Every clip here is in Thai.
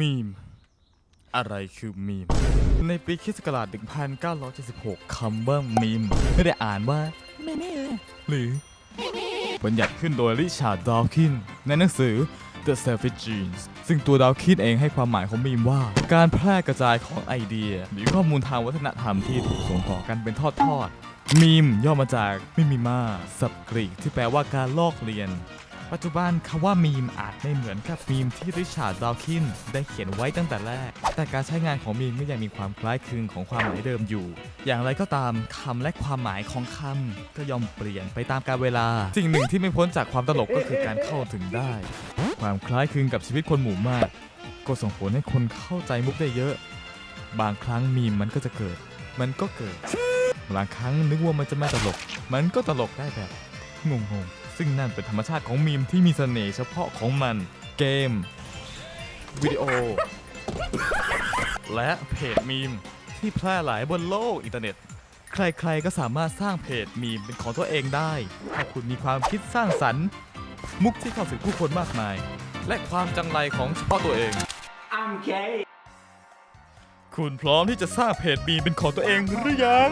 มีม อะไรคือมีม ในปีคริสต์ศักราช1976 คำว่ามีมไม่ได้อ่านว่าแม่หรือบัญญัติขึ้นโดยริชาร์ดดาวคินในหนังสือ The Savage Genes ซึ่งตัวดาวคินเองให้ความหมายของมีมว่า การแพร่กระจายของไอเดีย หรือข้อมูลทางวัฒนธรรมที่ถูกส่งต่อกันเป็นทอดๆมีมย่อมาจากมิมิมาสับกรีกที่แปลว่าการลอกเลียน ปัจจุบันคำว่ามีมอาจไม่เหมือนกับมีมที่ริชาร์ดดาวคินได้เขียนไว้ตั้งแต่แรก แต่การใช้งานของมีมก็ยังมีความคล้ายคลึงของความหมายเดิมอยู่ อย่างไรก็ตามคำและความหมายของคำก็ย่อมเปลี่ยนไปตามกาลเวลา สิ่งหนึ่งที่ไม่พ้นจากความตลกก็คือการเข้าถึงได้ ความคล้ายคลึงกับชีวิตคนหมู่มาก ก็ส่งผลให้คนเข้าใจมุกได้เยอะ บางครั้งมีมมันก็จะเกิด มันก็เกิด บางครั้งนึกว่ามันจะไม่ตลก มันก็ตลกได้แบบงงๆ ซึ่งนั่นเป็นธรรมชาติของมีมที่มีเสน่ห์เฉพาะของมัน เกม วิดีโอ และเพจมีม ที่แพร่หลายบนโลกอินเทอร์เน็ต ใครๆก็สามารถสร้างเพจมีมเป็นของตัวเองได้ ถ้าคุณมีความคิดสร้างสรรค์ มุกที่เข้าถึงผู้คนมากมาย และความจังไรของเฉพาะตัวเอง I'm gay คุณพร้อมที่จะสร้างเพจมีมเป็นของตัวเองหรือยัง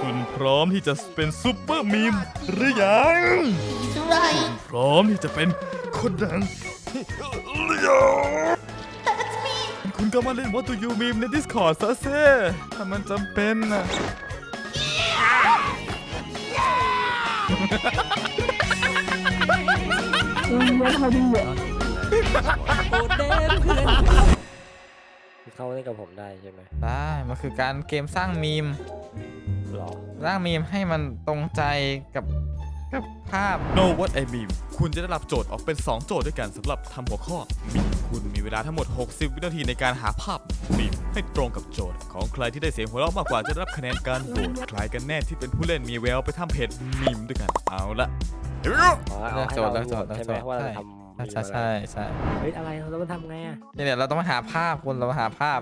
คุณพร้อมที่จะเป็นซูเปอร์มีมหรือยัง He's right. พร้อมที่จะเป็นคนดังหรือยัง That's me. คุณก็มาเล่น What Do You Meme ใน Discord ซะเซ่ถ้ามันจำเป็นนะเข้าเล่นกับผมได้ใช่ไหมได้มันคือการเกมสร้างมีมหรอ สร้างมีมให้มันตรงใจกับกับภาพ Know What I Meme คุณจะได้รับโจทย์ออกเป็น 2 โจทย์ด้วยกันสำหรับทำหัวข้อมีมคุณมีเวลาทั้งหมด 60 วินาทีในการหาภาพมีมให้ตรงกับโจทย์ ของใครที่ได้เสียงหัวเราะมากกว่าจะได้รับคะแนนการโหวตใครกันแน่ที่เป็นผู้เล่นมีแววไปทำเพจมีมด้วยกันเอาละ Here we go อ๋อเอาเลือกให้โจทย์เราเลือกโจทย์ ใช่ไหมเลือกโจทย์ว่าเราใช่ทำ ใช่ใช่ใช่เฮ้ยอะไรเราต้องทำไงอะเนี่ยเดี๋ยวเราต้องมาหาภาพคุณเรามาหาภาพ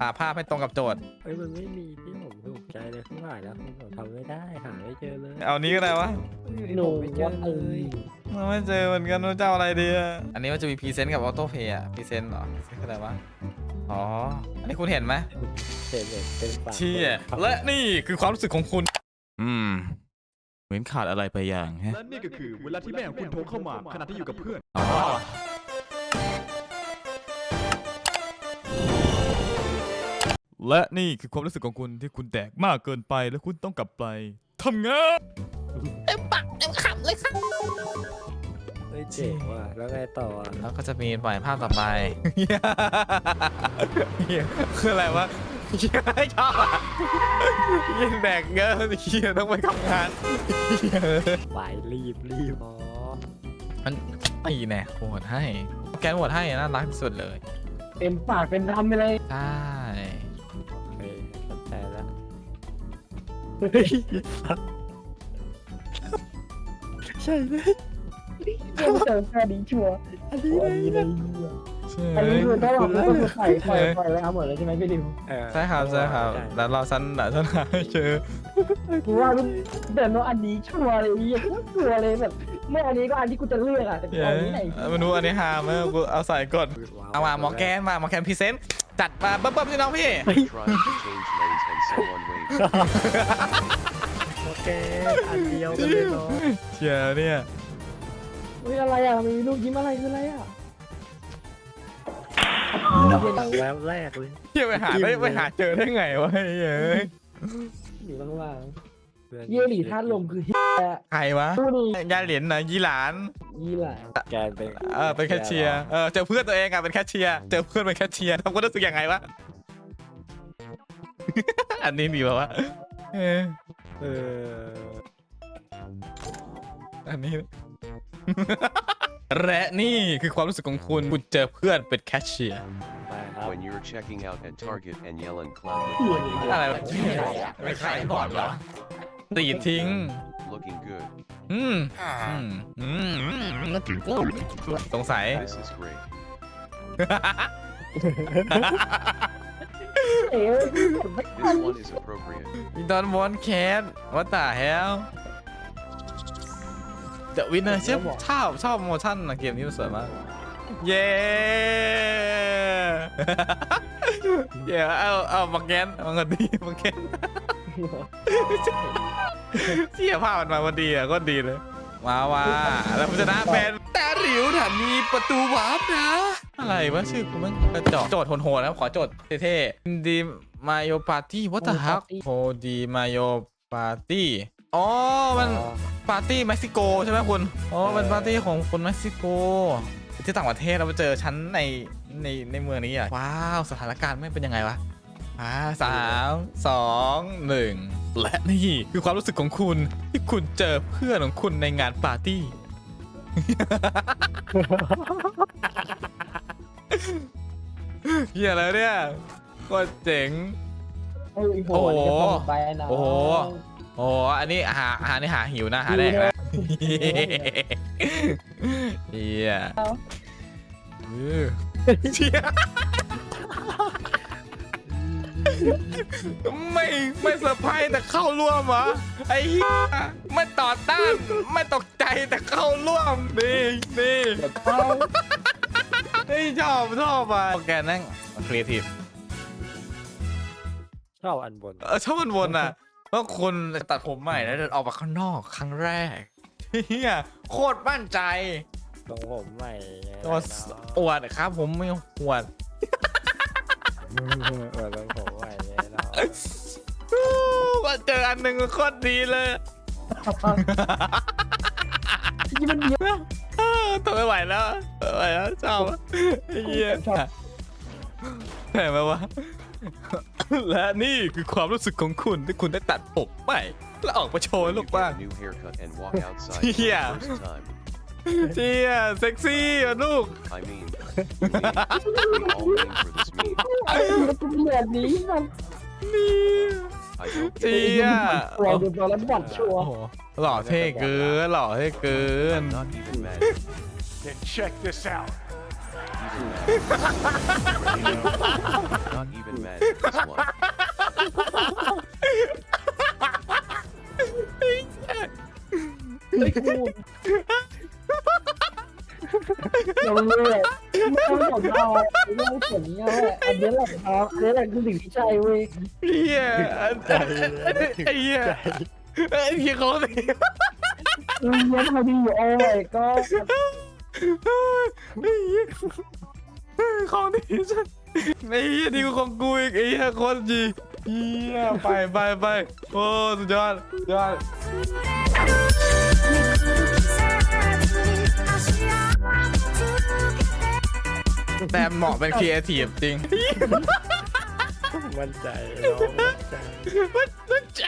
หาภาพให้ตรงกับโจทย์ เฮ้ยมันไม่มีที่ผมถูกใจเลยข้างหลังแล้วผมทำไม่ได้หาไม่เจอเลยเอานี้ก็ได้วะหนูไม่เจอเลยเราไม่เจอเหมือนกันว่าเจ้าอะไรดีอะอันนี้มันจะมีพรีเซนต์กับออโต้เพย์อะพรีเซนต์เหรอพรีเซนต์อะไรวะอ๋อ อันนี้คุณเห็นไหมเห็นเห็นเป็นปากเชี่ยและนี่คือความรู้สึกของคุณ อืม เหมือนขาดอะไรไปอย่างฮะและนี่ก็คือเวลาที่แม่ของคุณโทรเข้ามาขณะที่อยู่กับเพื่อนและนี่คือความรู้สึกของคุณที่คุณแดกมากเกินไปและคุณต้องกลับไปทำงานเต็มปากเต็มคำเลยค่ะเฮ้ยเจ๋งว่ะแล้วไงต่ออะแล้วก็จะมีปล่อยภาพต่อไปเฮียคืออะไรวะ เฮียชอบอะเฮียแดกเยอะเฮียต้องไปทำงานไปรีบรีบอ๋อมันตีแน่โหวตให้ แกนโหวตให้น่ารักที่สุดเลยเต็มปากเป็นดำไปเลยใช่เฮ้ยสนใจแล้วใช่เลยยังเจอแค่นี้ชัวร์อันนี้เลยเลยใช่ อันนี้คือถ้าเราก็คือใส่ใส่ใส่ไว้เอาหมดเลยใช่ไหมพี่ดิวเออใช่ครับใช่ครับใช่แล้วเราฉันเดี๋ยวฉันหาให้เจอกูว่าเดินว่าอันนี้ชัวร์เลยยี่ชัวร์เลยแบบไม่อันนี้ก็อันที่กูจะเลือกอะแต่กูเย้เอาอันนี้ไหนไม่รู้อันนี้หาไหมกูเอาใส่ก่อนเอามาหมอแกนมาหมอแกนพรีเซนต์จัดมาเบิ้มๆพี่น้องพี่ trying to change lanes and someone waved. โอเคอันเดียวกันเลยเนาะเชียร์เนี่ยเฮ้ยอะไรอะมีลูกยิ้มอะไรคืออะไรอะ แวบแรกเลยเชียไปหาได้ไปหาเจอได้ไงวะเฮ้ยเอ้ยอยู่ข้างล่างเยี่ยหลีธาตุลมคือเฮียใครวะผู้นี่ยายเหรียญนะยี่หลาน ยี่หล่ะแกนเป็นเออเป็นแคชเชียร์ เออเจอเพื่อนตัวเองอะเป็นแคชเชียร์ เจอเพื่อนเป็นแคชเชียร์ทำก็รู้สึกยังไงวะ อันนี้ดีป่าวะเออเอออันนี้ และนี่คือความรู้สึกของคุณคุณเจอเพื่อนเป็นแคชเชียร์ไปครับ When you're checking out at Target and Yellen Cloud looking อะไรวะไม่ใครก่อนวะตีทิ้ง looking good. อืมอืมอืมสงสัย This is great. เอ๋ไม่ This one is appropriate. You don't want cat What the hell The winner ชอบชอบชอบโมชั่นนะเกมนี้มันสวยมาก เย้เดี๋ยวเอาเอามาแกนมากันดีมาแกนเสียภาพมันมาพอดีอะก็ดีเลยมาว่าแล้วผู้ชนะเป็นแต่หลิวฐานมีประตูวาร์ปนะ อะไรวะชื่อกูมันกระจอกโจทย์โหดๆนะขอโจทย์เท่ๆดีมาโยปาร์ตี้วัตฮักโฮดีมาโยปาร์ตี้ อ๋อ มันปาร์ตี้เม็กซิโกใช่ไหมคุณ อ๋อ เป็นปาร์ตี้ของคนเม็กซิโก ที่ต่างประเทศเราไปเจอฉันในในในเมืองนี้อะ ว้าว สถานการณ์ไม่เป็นยังไงวะอ่าสามสองหนึ่งและนี่คือความรู้สึกของคุณที่คุณเจอเพื่อนของคุณในงานปาร์ตี้ เฮียแล้วเนี่ยก็เจ๋ง โอ้โหโอ้โหจะส่งไปนะ โอ้โหโอ้อันนี้หาหานี่หาหิวนะหาแดกนะเฮียเออเชี่ยไม่ไม่เซอร์ไพรส์แต่เข้าร่วมเหรอไอ้เหี้ยไม่ต่อต้านไม่ตกใจแต่เข้าร่วมนี่นี่เฮ้ยชอบชอบอะแกนั่งครีเอทีฟชอบอันบนเออชอบมันวนอะ ว่าคุณตัดผมใหม่แล้วเดินออกมาข้างนอกครั้งแรกเฮียโคตรมั่นใจตรงผมใหม่ไงตัวอวดครับ ผมไม่อวดเออตรงผมใหม่ไงเนาะว่าเจออันหนึ่งโคตรดีเลยที่มันเยอะตัวไม่ไหวแล้วไม่ไหวแล้วชอบอะไอ้เหี้ยชอบเห็นไหมวะ และนี่คือความรู้สึกของคุณที่คุณได้ตัดผมใหม่แล้วออกมาโชว์ When ลู you กบ้าน get a new haircut and walk outside Yeah. for the first time. เจียเซ็กซี่อะลูก I mean, you mean, we all aim for this meme. ไอ้มันเป็นแบบนี้มันนี่ I don't เจี get ยเราดูตัวแล้วบอดชัวโอ้โหหล่อเท่เกินหล่อเท่เกิน not even mad. Then check this out Not even mad at this one. ไม่พูดเราเลือกไม่ต้องสนเราไม่ต้องสนเนี่ยเว้ยอันนี้แหละครับอันนี้แหละคือสิ่งที่ใช่เว้ยเฮียไอ้เฮียไอ้เฮียเขาเรื่องนี้ทำไมดีอยู่โอ้ยก็ ไอ้เฮีย ของดีฉันไอ้เฮียดีกว่าของกูอีกไอ้เฮียโคนดีเฮียไปไปไปโอ้สุดยอดสุดยอด แต่เหมาะเป็นครีเอทีฟจริง มั่นใจน้องมั่นใจ มันใจ